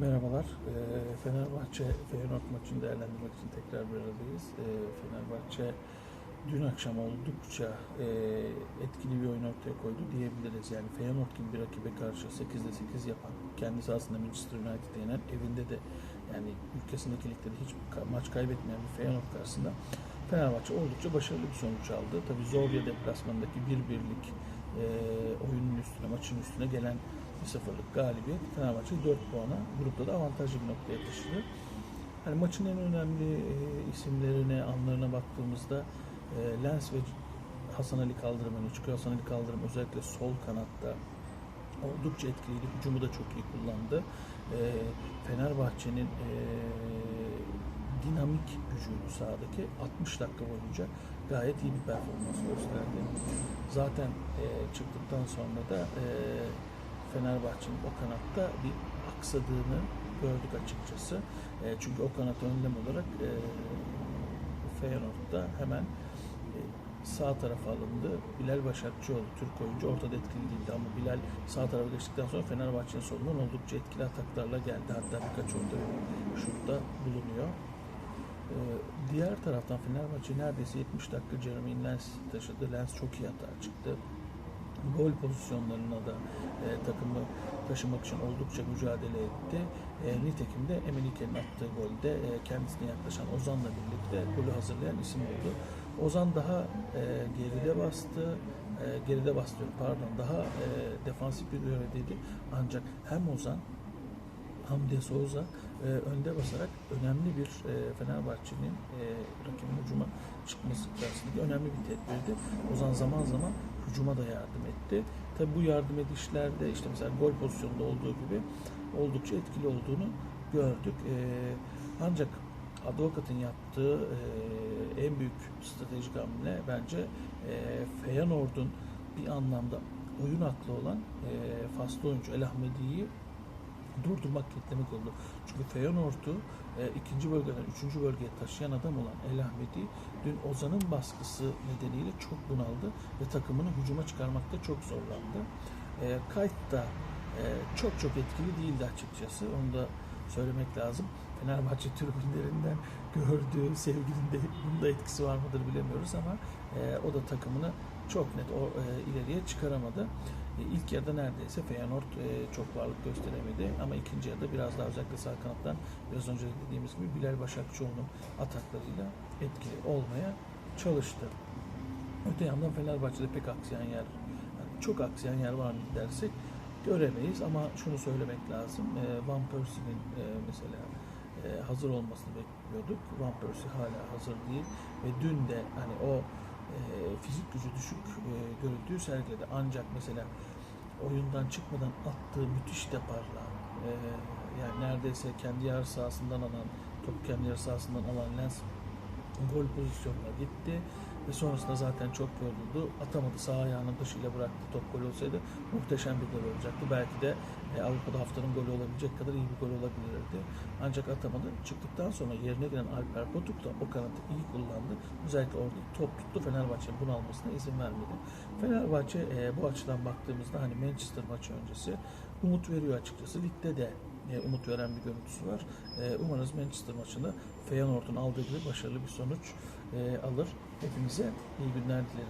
Merhabalar. Ee, Fenerbahçe Feyenoord maçını değerlendirmek için tekrar bir aradayız. Ee, Fenerbahçe dün akşam oldukça e, etkili bir oyun ortaya koydu diyebiliriz. Yani Feyenoord gibi bir rakibe karşı 8'de 8 yapan, kendisi aslında Manchester United'e yenen, evinde de yani ülkesindeki ligde de hiç maç kaybetmeyen bir Feyenoord karşısında Fenerbahçe oldukça başarılı bir sonuç aldı. Tabii Zorya deplasmanındaki bir birlik e, oyunun üstüne, maçın üstüne gelen bir sıfırlık galibiyet Fenerbahçe'yi 4 puana grupta da avantajlı bir noktaya taşıdı. Yani maçın en önemli e, isimlerine, anlarına baktığımızda e, Lens ve Hasan Ali Kaldırım öne çıkıyor. Hasan Ali Kaldırım özellikle sol kanatta oldukça etkiliydi. Hücumu da çok iyi kullandı. E, Fenerbahçe'nin dinamik gücüydü sahadaki 60 dakika boyunca gayet iyi bir performans gösterdi. Zaten e, çıktıktan sonra da e, Fenerbahçe'nin o kanatta bir aksadığını gördük açıkçası. E, çünkü o kanat önlem olarak e, Feyenoord'da hemen e, sağ tarafa alındı. Bilal Başakçıoğlu Türk oyuncu ortada etkili değildi ama Bilal sağ tarafa geçtikten sonra Fenerbahçe'nin solundan oldukça etkili ataklarla geldi. Hatta birkaç orada şutta bulunuyor. Ee, diğer taraftan Fenerbahçe neredeyse 70 dakika Jeremy Lens taşıdı. Lens çok iyi hata çıktı. Gol pozisyonlarına da e, takımı taşımak için oldukça mücadele etti. E, nitekim de Emenike'nin attığı golde e, kendisine yaklaşan Ozan'la birlikte golü hazırlayan isim oldu. Ozan daha e, geride bastı, e, geride bastı pardon, daha e, defansif bir görevdeydi. Ancak hem Ozan Hamdi Souza e, önde basarak önemli bir e, Fenerbahçe'nin e, rakibin hücuma çıkması karşısındaki önemli bir tedbirdi. Ozan zaman zaman hücuma da yardım etti. Tabi bu yardım edişlerde işte mesela gol pozisyonunda olduğu gibi oldukça etkili olduğunu gördük. E, ancak Advokat'ın yaptığı e, en büyük stratejik hamle bence e, Feyenoord'un bir anlamda oyun aklı olan e, faslı oyuncu El Ahmedi'yi durdurmak, kitlemek oldu. Çünkü Feyenoord'u e, ikinci bölgeden üçüncü bölgeye taşıyan adam olan El Ahmedi dün Ozan'ın baskısı nedeniyle çok bunaldı ve takımını hücuma çıkarmakta çok zorlandı. E, Kayt da e, çok çok etkili değildi açıkçası. Onu da söylemek lazım. Fenerbahçe tribünlerinden gördüğü sevginin de bunda etkisi var mıdır bilemiyoruz ama e, o da takımını çok net o e, ileriye çıkaramadı. E, İlk yarıda neredeyse Feyenoord e, çok varlık gösteremedi ama ikinci yarıda biraz daha özellikle sağ kanattan biraz önce dediğimiz gibi Bilal Başakçıoğlu'nun ataklarıyla etkili olmaya çalıştı. Öte yandan Fenerbahçe'de pek aksayan yer, yani çok aksayan yer var mı dersek göremeyiz ama şunu söylemek lazım. E, Van Persie'nin mesela hazır olmasını bekliyorduk. Van Persie hala hazır değil ve dün de hani o fizik gücü düşük e, görüntüyü sergiledi. Ancak mesela oyundan çıkmadan attığı müthiş deparla e, yani neredeyse kendi yarı sahasından alan topu kendi yarı sahasından alan Lens gol pozisyonuna gitti ve sonrasında zaten çok yoruldu. Atamadı sağ ayağının dışıyla bıraktı top gol olsaydı muhteşem bir gol olacaktı. Belki de e, Avrupa'da haftanın golü olabilecek kadar iyi bir gol olabilirdi. Ancak atamadı. Çıktıktan sonra yerine giren Alper Potuk da o kanadı iyi kullandı. Özellikle orada top tuttu. Fenerbahçe'nin bunu almasına izin vermedi. Fenerbahçe e, bu açıdan baktığımızda hani Manchester maçı öncesi umut veriyor açıkçası. Ligde de umut veren bir görüntüsü var. E, umarız Manchester maçında Feyenoord'un aldığı gibi başarılı bir sonuç e, alır. Hepinize iyi günler dilerim.